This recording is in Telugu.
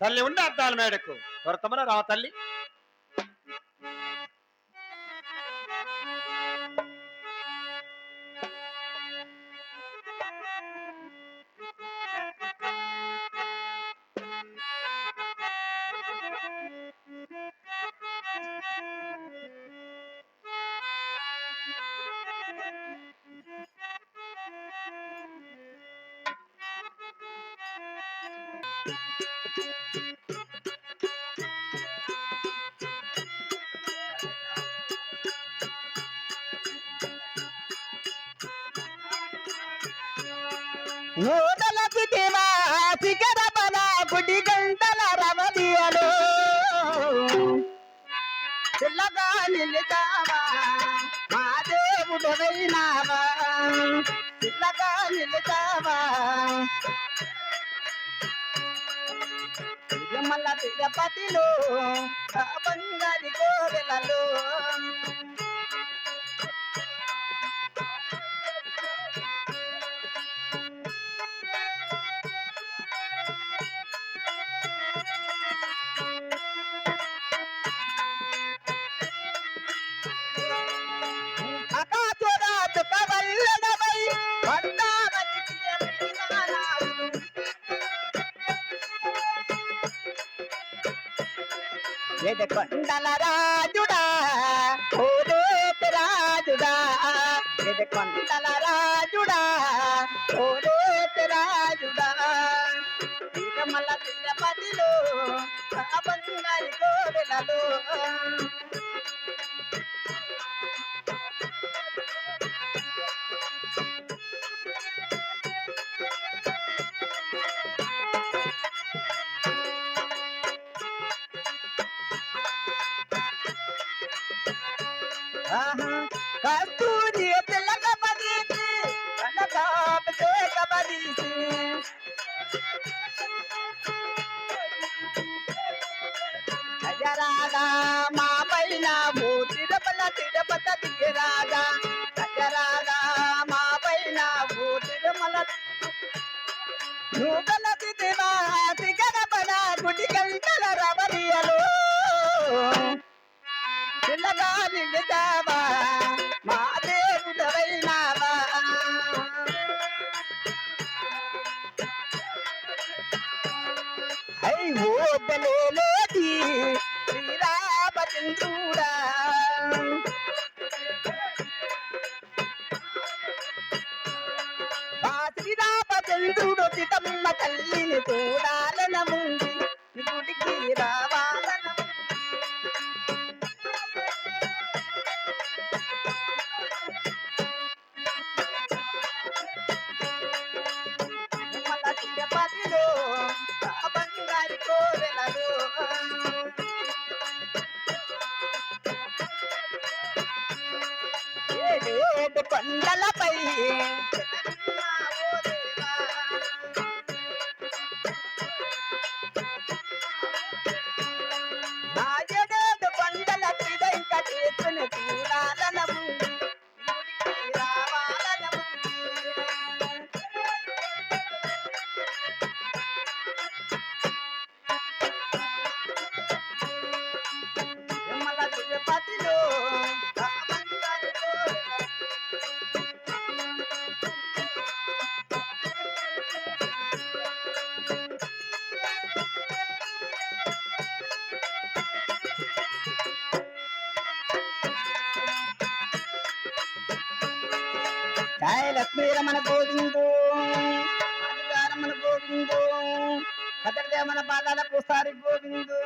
తల్లి ఉండి అద్దాల మేడకు. త్వరతమన రా తల్లి. నూతల పితిమా శిఖర బల గుడి గంటల రమణీయలు పిల్లగా నిలుతావా మా దేవుడు వైనావా పిల్లగా నిలుతావా తిరుమల బంగారి కోవెలలో ఎదకొండల రాజుడా ఓరేటి రాజుడా. ఎదకొండల రాజుడా ఓరేటి రాజుడా. తిరుమల తిరుపతిలో బంగారు బంగారి కస్తూరి పిల్లక పదీసి కనకాప చేక రాగా మా పైన ఓ తిరుపల తిరుపత దిగిరాగా అజరాగా మా పైన ఓ తిరుమల నూతల తిథివా తిగర గుడి గంటల రవరియలు పిల్లగా నిండుతావా? మా దేవుడవైనావా? అయి ఓ బలేలోది శ్రీరామచంద్రుడా. ఆ శ్రీరామచంద్రుడు తితమ్మ తల్లిని చూడాలన కొండలపై జయ లక్ష్మీ రమణ గోవిందు. రమణ గోవిందు. కదలిదే మన పాదాలకు సారి గోవిందు.